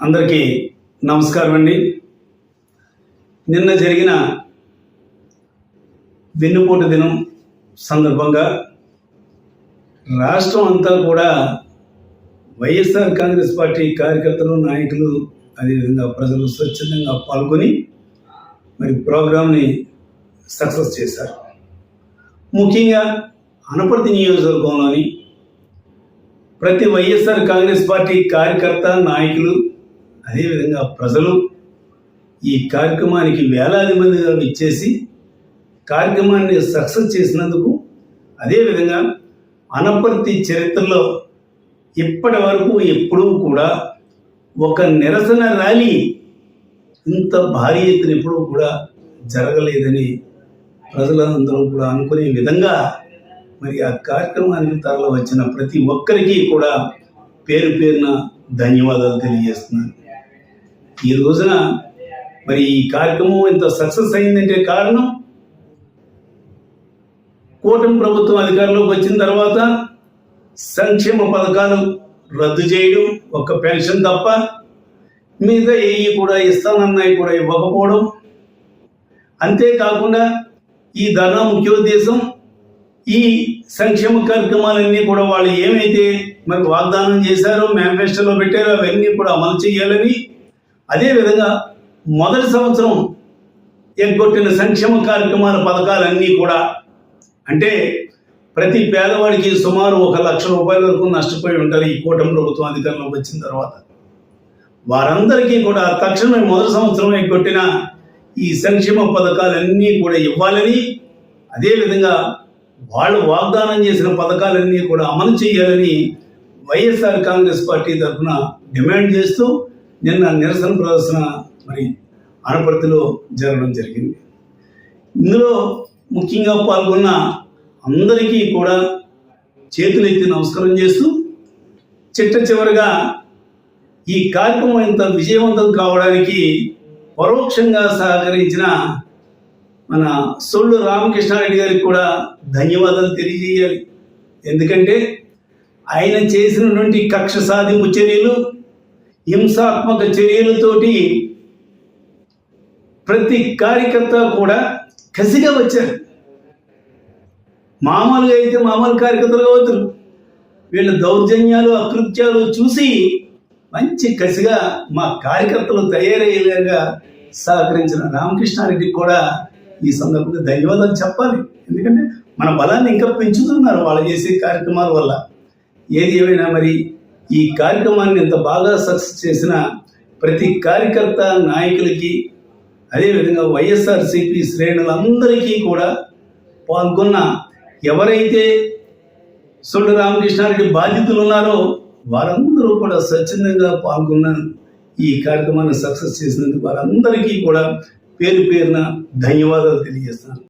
అందరికీ నమస్కారం అండి నిన్న జరిగిన వెన్నుపోటు దినం సందర్భంగా రాష్ట్రం అంతా కూడా వైఎస్ఆర్ కాంగ్రెస్ పార్టీ కార్యకర్తలు నాయకులు అదేవిధంగా ప్రజలు స్వచ్ఛందంగా పాల్గొని మరి ప్రోగ్రామ్ని సక్సెస్ చేశారు. ముఖ్యంగా అనపర్తి నియోజకవర్గంలోని ప్రతి వైఎస్ఆర్ కాంగ్రెస్ పార్టీ కార్యకర్త నాయకులు అదేవిధంగా ప్రజలు ఈ కార్యక్రమానికి వేలాది మందిగా ఇచ్చేసి కార్యక్రమాన్ని సక్సెస్ చేసినందుకు అదేవిధంగా అనపర్తి చరిత్రలో ఇప్పటి వరకు ఎప్పుడూ కూడా ఒక నిరసన ర్యాలీ ఇంత భారీ ఎత్తున ఎప్పుడూ కూడా జరగలేదని ప్రజలందరూ కూడా అనుకునే విధంగా మరి ఆ కార్యక్రమానికి తరలి వచ్చిన ప్రతి ఒక్కరికి కూడా పేరు పేరున ధన్యవాదాలు తెలియజేస్తున్నాను. ఈ రోజున మరి ఈ కార్యక్రమం ఇంత సక్సెస్ అయిందంటే కారణం? కూటమి ప్రభుత్వం అధికారంలోకి వచ్చిన తర్వాత సంక్షేమ పథకాలు రద్దు చేయడం ఒక పెన్షన్ తప్ప మిగతా ఏవి కూడా ఇస్తానన్నాయి కూడా ఇవ్వకపోవడం. అంతేకాకుండా ఈ ధర్నా ముఖ్యోద్దేశం ఈ సంక్షేమ కార్యక్రమాలన్నీ కూడా వాళ్ళు ఏమైతే మరి వాగ్దానం చేశారో మేనిఫెస్టోలో పెట్టారో అవన్నీ కూడా అమలు చేయాలని అదేవిధంగా మొదటి సంవత్సరం ఎగ్గొట్టిన సంక్షేమ కార్యక్రమాల పథకాలన్నీ కూడా అంటే ప్రతి పేదవాడికి సుమారు ఒక లక్ష రూపాయల వరకు నష్టపోయి ఉంటారు ఈ కూటమి ప్రభుత్వం అధికారంలోకి వచ్చిన తర్వాత. వారందరికీ కూడా తక్షణమే మొదటి సంవత్సరం ఎగ్గొట్టిన ఈ సంక్షేమ పథకాలన్నీ కూడా ఇవ్వాలని అదేవిధంగా వాళ్ళు వాగ్దానం చేసిన పథకాలన్నీ కూడా అమలు చేయాలని వైఎస్ఆర్ కాంగ్రెస్ పార్టీ తరఫున డిమాండ్ చేస్తూ నిన్న నిరసన ప్రదర్శన మరి అనపర్తిలో జరగడం జరిగింది. ఇందులో ముఖ్యంగా పాల్గొన్న అందరికీ కూడా చేతులెత్తి నమస్కారం చేస్తూ చిట్ట చివరిగా ఈ కార్యక్రమం ఇంత విజయవంతం కావడానికి పరోక్షంగా సహకరించిన మన సొల్లు రామకృష్ణారెడ్డి గారికి కూడా ధన్యవాదాలు తెలియజేయాలి. ఎందుకంటే ఆయన చేసినటువంటి కక్ష సాధింపు చర్యలు హింసాత్మక చర్యలతోటి ప్రతి కార్యకర్త కూడా కసిగా వచ్చారు. మామూలుగా అయితే మామూలు కార్యకర్తలు అవుతారు వీళ్ళ దౌర్జన్యాలు అకృత్యాలు చూసి మంచి కసిగా మా కార్యకర్తలు తయారయ్యేలాగా సహకరించిన రామకృష్ణారెడ్డి కూడా ఈ సందర్భంగా ధన్యవాదాలు చెప్పాలి. ఎందుకంటే మన బలాన్ని ఇంకా పెంచుతున్నారు వాళ్ళు చేసే కార్యక్రమాల వల్ల. ఏది ఏమైనా మరి ఈ కార్యక్రమాన్ని ఇంత బాగా సక్సెస్ చేసిన ప్రతి కార్యకర్త నాయకులకి అదేవిధంగా వైఎస్ఆర్సిపి శ్రేణులందరికీ కూడా పాల్గొన్న ఎవరైతే సొల్లు రామకృష్ణారెడ్డి బాధితులు ఉన్నారో వారందరూ కూడా స్వచ్ఛందంగా పాల్గొన్న ఈ కార్యక్రమాన్ని సక్సెస్ చేసినందుకు వారందరికీ కూడా పేరు పేరున ధన్యవాదాలు తెలియజేస్తున్నాను.